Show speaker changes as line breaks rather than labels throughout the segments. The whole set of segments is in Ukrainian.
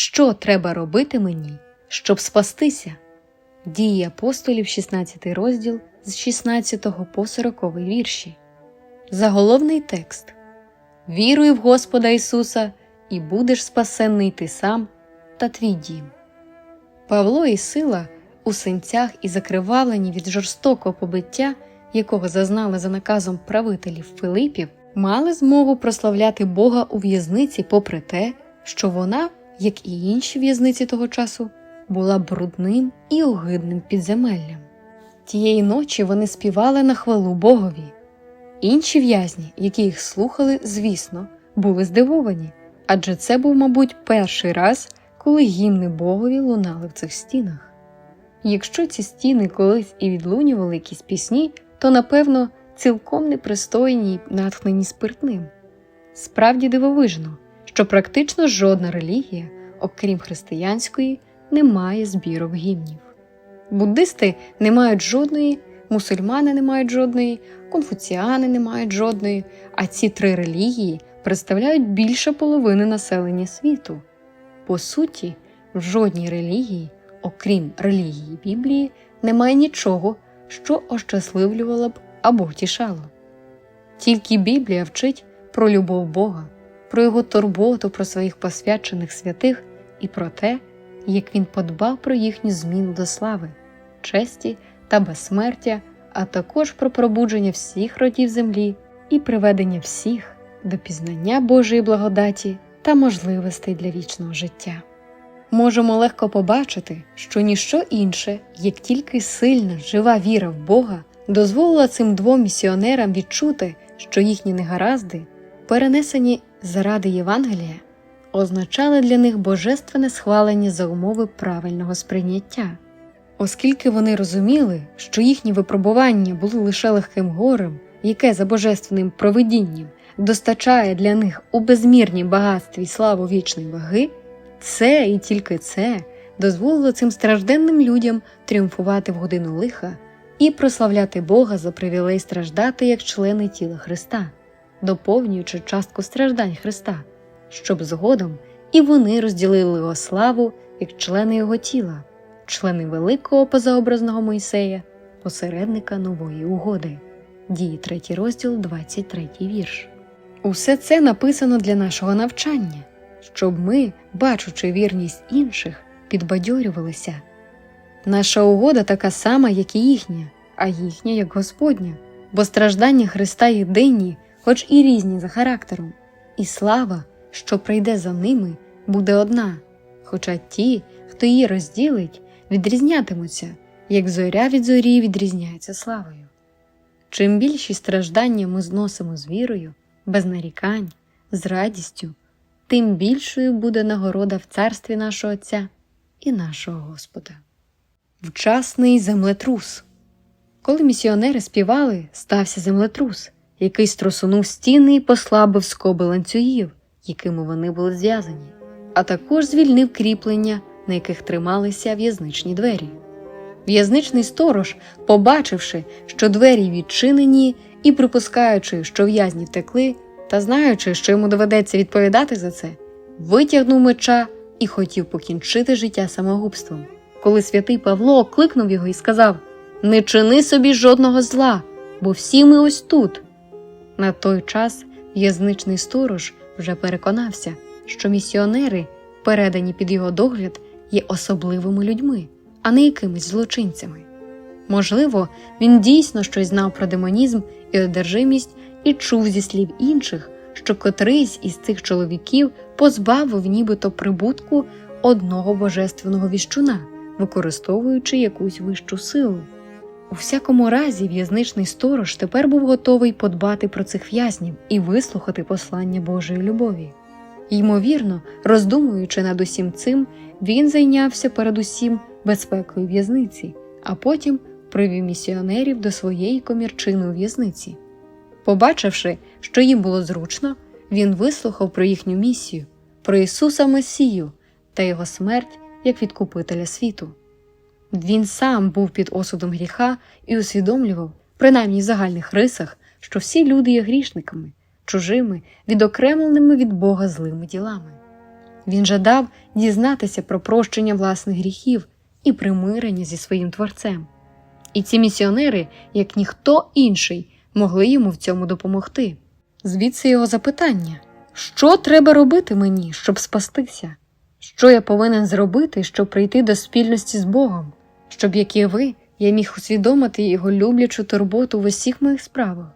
що треба робити мені, щоб спастися. Дії апостолів, 16 розділ з 16 по 40 вірші. Заголовний текст Віруй в Господа Ісуса, і будеш спасенний ти сам та твій дім. Павло і Сила у синцях і закривавлені від жорстокого побиття, якого зазнали за наказом правителів Филипів, мали змогу прославляти Бога у в'язниці, попри те, що вона, як і інші в'язниці того часу, була брудним і огидним підземеллям. Тієї ночі вони співали на хвалу Богові. Інші в'язні, які їх слухали, звісно, були здивовані, адже це був, мабуть, перший раз, коли гімни Богові лунали в цих стінах. Якщо ці стіни колись і відлунювали якісь пісні, то напевно цілком непристойні й натхнені спиртним. Справді дивовижно, що практично жодна релігія, окрім християнської, не має збірок гімнів. Буддисти не мають жодної, мусульмани не мають жодної, конфуціани не мають жодної, а ці три релігії представляють більше половини населення світу. По суті, в жодній релігії, окрім релігії Біблії, немає нічого, що ощасливлювало б або втішало. Тільки Біблія вчить про любов Бога, про його турботу про своїх посвячених святих і про те, як він подбав про їхню зміну до слави, честі та безсмертя, а також про пробудження всіх родів землі і приведення всіх до пізнання Божої благодаті та можливостей для вічного життя. Можемо легко побачити, що ніщо інше, як тільки сильна, жива віра в Бога, дозволила цим двом місіонерам відчути, що їхні негаразди, перенесені заради Євангелія, означали для них божественне схвалення за умови правильного сприйняття. Оскільки вони розуміли, що їхні випробування були лише легким горем, яке за божественним провидінням достачає для них у безмірній багатстві славу вічної ваги, це і тільки це дозволило цим стражденним людям тріумфувати в годину лиха і прославляти Бога за привілей страждати як члени тіла Христа, доповнюючи частку страждань Христа, щоб згодом і вони розділили його славу як члени його тіла, члени великого позаобразного Мойсея, посередника нової угоди. Дії 3 розділ, 23 вірш. Усе це написано для нашого навчання, щоб ми, бачучи вірність інших, підбадьорювалися. Наша угода така сама, як і їхня, а їхня як Господня, бо страждання Христа єдині, хоч і різні за характером, і слава, що прийде за ними, буде одна, хоча ті, хто її розділить, відрізнятимуться, як зоря від зорі відрізняється славою. Чим більші страждання ми зносимо з вірою, без нарікань, з радістю, тим більшою буде нагорода в царстві нашого Отця і нашого Господа. Вчасний землетрус. Коли місіонери співали, стався землетрус, який струсунув стіни і послабив скоби ланцюгів, якими вони були зв'язані, а також звільнив кріплення, на яких трималися в'язничні двері. В'язничний сторож, побачивши, що двері відчинені, і припускаючи, що в'язні втекли, та знаючи, що йому доведеться відповідати за це, витягнув меча і хотів покінчити життя самогубством. Коли святий Павло окликнув його і сказав: Не чини собі жодного зла, бо всі ми ось тут. На той час в'язничний сторож вже переконався, що місіонери, передані під його догляд, є особливими людьми, а не якимись злочинцями. Можливо, він дійсно щось знав про демонізм і одержимість і чув зі слів інших, що котрийсь із цих чоловіків позбавив нібито прибутку одного божественного віщуна, використовуючи якусь вищу силу. У всякому разі, в'язничний сторож тепер був готовий подбати про цих в'язнів і вислухати послання Божої любові. Ймовірно, роздумуючи над усім цим, він зайнявся передусім безпекою в'язниці, а потім привів місіонерів до своєї комірчини у в'язниці. Побачивши, що їм було зручно, він вислухав про їхню місію, про Ісуса Месію та Його смерть як відкупителя світу. Він сам був під осудом гріха і усвідомлював, принаймні в загальних рисах, що всі люди є грішниками, чужими, відокремленими від Бога злими ділами. Він жадав дізнатися про прощення власних гріхів і примирення зі своїм творцем. І ці місіонери, як ніхто інший, могли йому в цьому допомогти. Звідси його запитання: що треба робити мені, щоб спастися? Що я повинен зробити, щоб прийти до спільності з Богом, щоб, як і ви, я міг усвідомити його люблячу турботу в усіх моїх справах,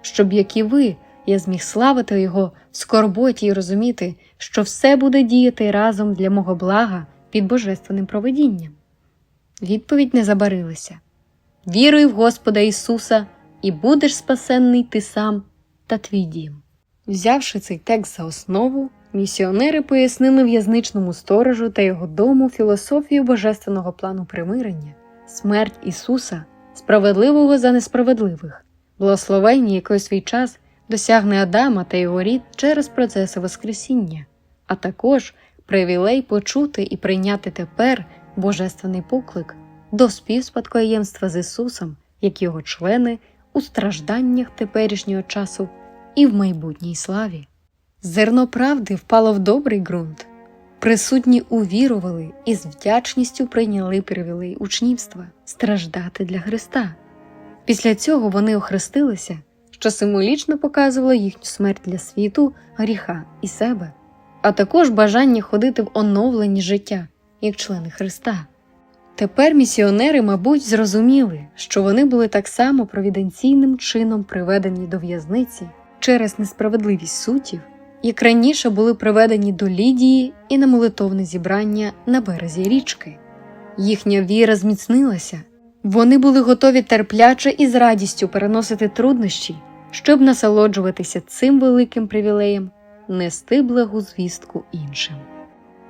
щоб, як і ви, я зміг славити його в скорботі і розуміти, що все буде діяти разом для мого блага під божественним проведінням. Відповідь не забарилася Віруй в Господа Ісуса, і будеш спасенний ти сам та твій дім. Взявши цей текст за основу, місіонери пояснили в'язничному сторожу та його дому філософію божественного плану примирення, смерть Ісуса, справедливого за несправедливих, благословення, яке у свій час досягне Адама та його рід через процеси Воскресіння, а також привілей почути і прийняти тепер божественний поклик до співспадкоємства з Ісусом, як його члени у стражданнях теперішнього часу і в майбутній славі. Зерно правди впало в добрий ґрунт. Присутні увірували і з вдячністю прийняли привілей учнівства страждати для Христа. Після цього вони охрестилися, що символічно показувало їхню смерть для світу, гріха і себе, а також бажання ходити в оновленні життя як члени Христа. Тепер місіонери, мабуть, зрозуміли, що вони були так само провіденційним чином приведені до в'язниці через несправедливість суддів, як раніше були приведені до Лідії і на молитовне зібрання на березі річки. Їхня віра зміцнилася, вони були готові терпляче і з радістю переносити труднощі, щоб насолоджуватися цим великим привілеєм, нести благу звістку іншим.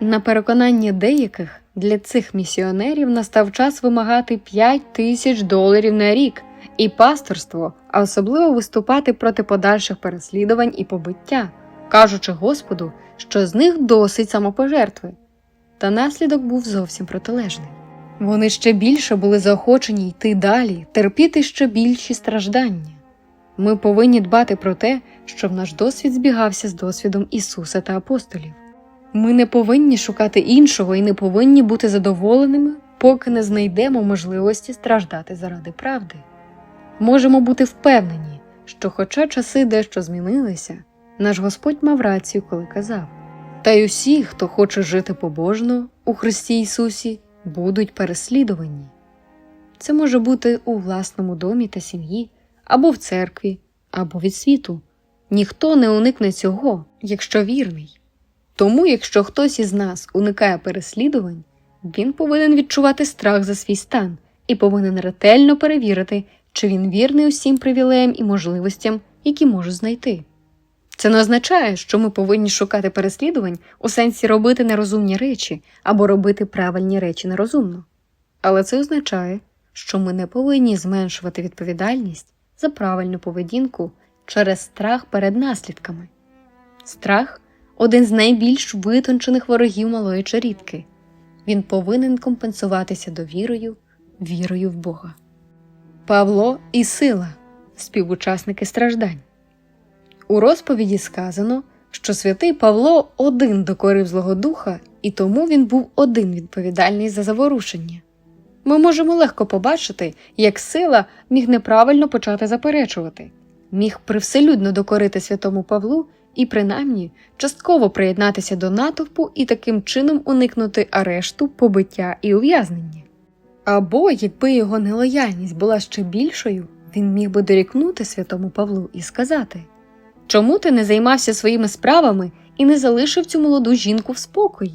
На переконання деяких для цих місіонерів настав час вимагати 5 тисяч доларів на рік і пасторство, а особливо виступати проти подальших переслідувань і побиття, кажучи Господу, що з них досить самопожертви. Та наслідок був зовсім протилежний. Вони ще більше були заохочені йти далі, терпіти ще більші страждання. Ми повинні дбати про те, щоб наш досвід збігався з досвідом Ісуса та апостолів. Ми не повинні шукати іншого і не повинні бути задоволеними, поки не знайдемо можливості страждати заради правди. Можемо бути впевнені, що, хоча часи дещо змінилися, наш Господь мав рацію, коли казав та й усі, хто хоче жити побожно у Христі Ісусі, будуть переслідувані. Це може бути у власному домі та сім'ї, або в церкві, або від світу. Ніхто не уникне цього, якщо вірний. Тому, якщо хтось із нас уникає переслідувань, він повинен відчувати страх за свій стан і повинен ретельно перевірити, чи він вірний усім привілеям і можливостям, які може знайти. Це не означає, що ми повинні шукати переслідувань у сенсі робити нерозумні речі або робити правильні речі нерозумно. Але це означає, що ми не повинні зменшувати відповідальність за правильну поведінку через страх перед наслідками. Страх один з найбільш витончених ворогів малої чарітки. Він повинен компенсуватися довірою, вірою в Бога. Павло і Сила співучасники страждань. У розповіді сказано, що святий Павло один докорив Злого Духа, і тому він був один відповідальний за заворушення. Ми можемо легко побачити, як сила міг неправильно почати заперечувати, міг привселюдно докорити святому Павлу і, принаймні, частково приєднатися до натовпу і таким чином уникнути арешту, побиття і ув'язнення. Або, якби його нелояльність була ще більшою, він міг би дорікнути святому Павлу і сказати Чому ти не займався своїми справами і не залишив цю молоду жінку в спокої?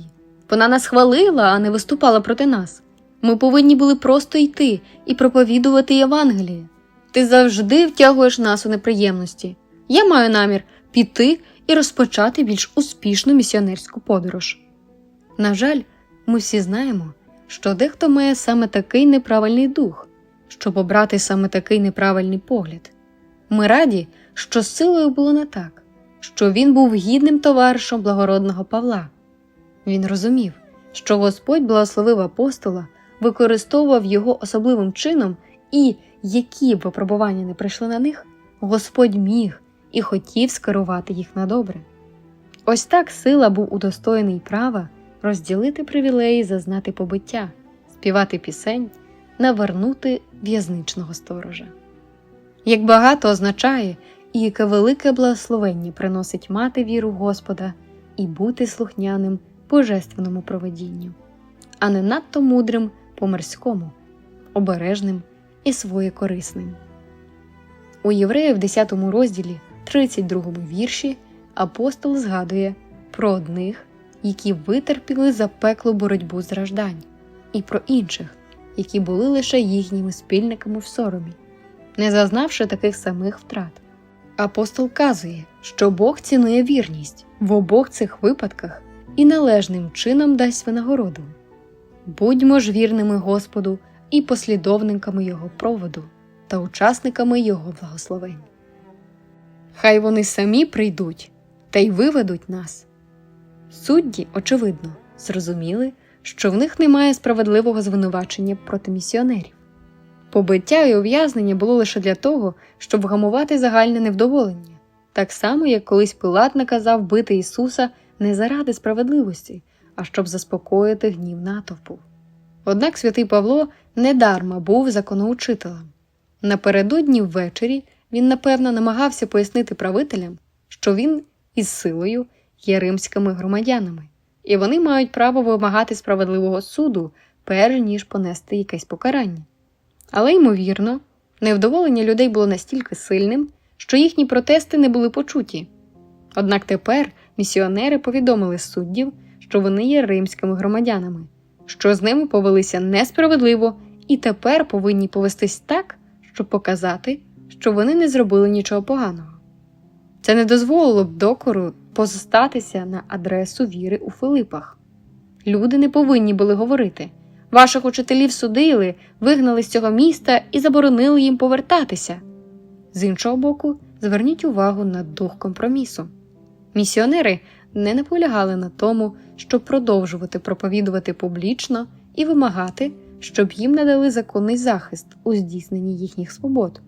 Вона нас хвалила, а не виступала проти нас. Ми повинні були просто йти і проповідувати Євангеліє. Ти завжди втягуєш нас у неприємності. Я маю намір піти і розпочати більш успішну місіонерську подорож. На жаль, ми всі знаємо, що дехто має саме такий неправильний дух, щоб обрати саме такий неправильний погляд. Ми раді, що з силою було не так, що він був гідним товаришем благородного Павла. Він розумів, що Господь благословив апостола, використовував його особливим чином, і, які б випробування не прийшли на них, Господь міг і хотів скерувати їх на добре. Ось так сила був удостоєний права розділити привілеї, зазнати побиття, співати пісень, навернути в'язничного сторожа. Як багато означає і яке велике благословення приносить мати віру Господа і бути слухняним божественному проведінню, а не надто мудрим по мирському, обережним і своєкорисним. У Євреїв в 10 розділі, 32 вірші, апостол згадує про одних, які витерпіли запеклу боротьбу страждань, і про інших, які були лише їхніми спільниками в соромі, не зазнавши таких самих втрат. Апостол казує, що Бог цінує вірність в обох цих випадках і належним чином дасть винагороду. Будьмо ж вірними Господу і послідовниками Його проводу та учасниками Його благословень. Хай вони самі прийдуть та й виведуть нас. Судді, очевидно, зрозуміли, що в них немає справедливого звинувачення проти місіонерів. Побиття і ув'язнення було лише для того, щоб вгамувати загальне невдоволення, так само, як колись Пилат наказав бити Ісуса не заради справедливості, а щоб заспокоїти гнів натовпу. Однак святий Павло недарма був законоучителем. Напередодні ввечері він, напевно, намагався пояснити правителям, що він із силою є римськими громадянами, і вони мають право вимагати справедливого суду, перш ніж понести якесь покарання. Але, ймовірно, невдоволення людей було настільки сильним, що їхні протести не були почуті. Однак тепер місіонери повідомили суддів, що вони є римськими громадянами, що з ними повелися несправедливо і тепер повинні повестись так, щоб показати, що вони не зробили нічого поганого. Це не дозволило б докору позостатися на адресу віри у Филипах. Люди не повинні були говорити. Ваших учителів судили, вигнали з цього міста і заборонили їм повертатися. З іншого боку, зверніть увагу на дух компромісу. Місіонери не наполягали на тому, щоб продовжувати проповідувати публічно і вимагати, щоб їм надали законний захист у здійсненні їхніх свобод.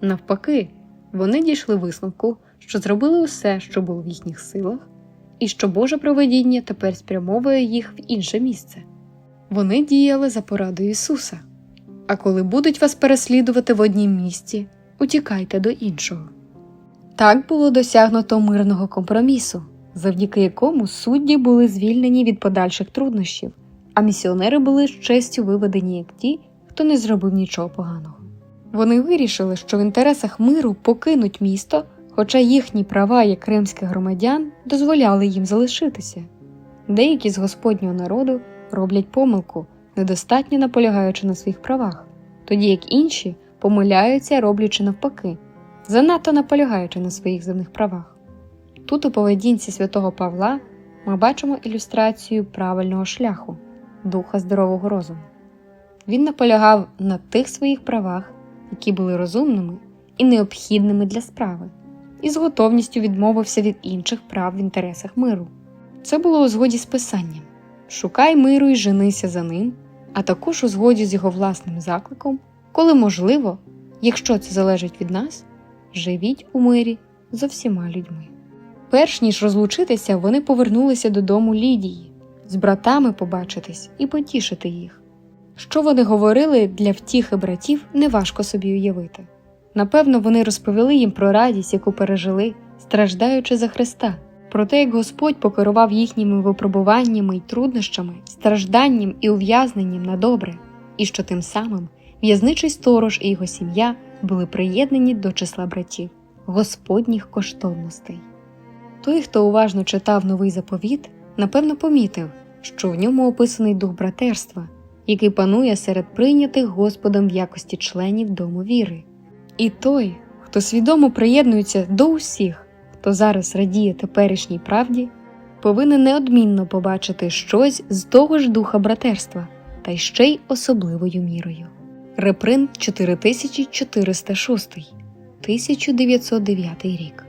Навпаки, вони дійшли висновку, що зробили усе, що було в їхніх силах, і що Боже проведіння тепер спрямовує їх в інше місце. Вони діяли за порадою Ісуса. А коли будуть вас переслідувати в однім місці, утікайте до іншого. Так було досягнуто мирного компромісу, завдяки якому судді були звільнені від подальших труднощів, а місіонери були з честю виведені як ті, хто не зробив нічого поганого. Вони вирішили, що в інтересах миру покинуть місто, хоча їхні права як римських громадян дозволяли їм залишитися. Деякі з господнього народу роблять помилку, недостатньо наполягаючи на своїх правах, тоді як інші помиляються, роблячи навпаки, занадто наполягаючи на своїх земних правах. Тут у поведінці святого Павла ми бачимо ілюстрацію правильного шляху, духа здорового розуму. Він наполягав на тих своїх правах, які були розумними і необхідними для справи, і з готовністю відмовився від інших прав в інтересах миру. Це було у згоді з писанням шукай миру і женися за ним, а також у згоді з його власним закликом, коли можливо, якщо це залежить від нас, живіть у мирі з всіма людьми. Перш ніж розлучитися, вони повернулися додому Лідії, з братами побачитись і потішити їх. Що вони говорили для втіхи братів, неважко собі уявити. Напевно, вони розповіли їм про радість, яку пережили, страждаючи за Христа, про те, як Господь покерував їхніми випробуваннями й труднощами, стражданням і ув'язненням на добре, і що тим самим в'язничий сторож і його сім'я були приєднані до числа братів, Господніх коштовностей. Той, хто уважно читав новий заповіт, напевно помітив, що в ньому описаний дух братерства, який панує серед прийнятих Господом в якості членів дому віри. І той, хто свідомо приєднується до усіх, хто зараз радіє теперішній правді, повинен неодмінно побачити щось з того ж духа братерства, та й ще й особливою мірою. Репринт 4406, 1909 рік.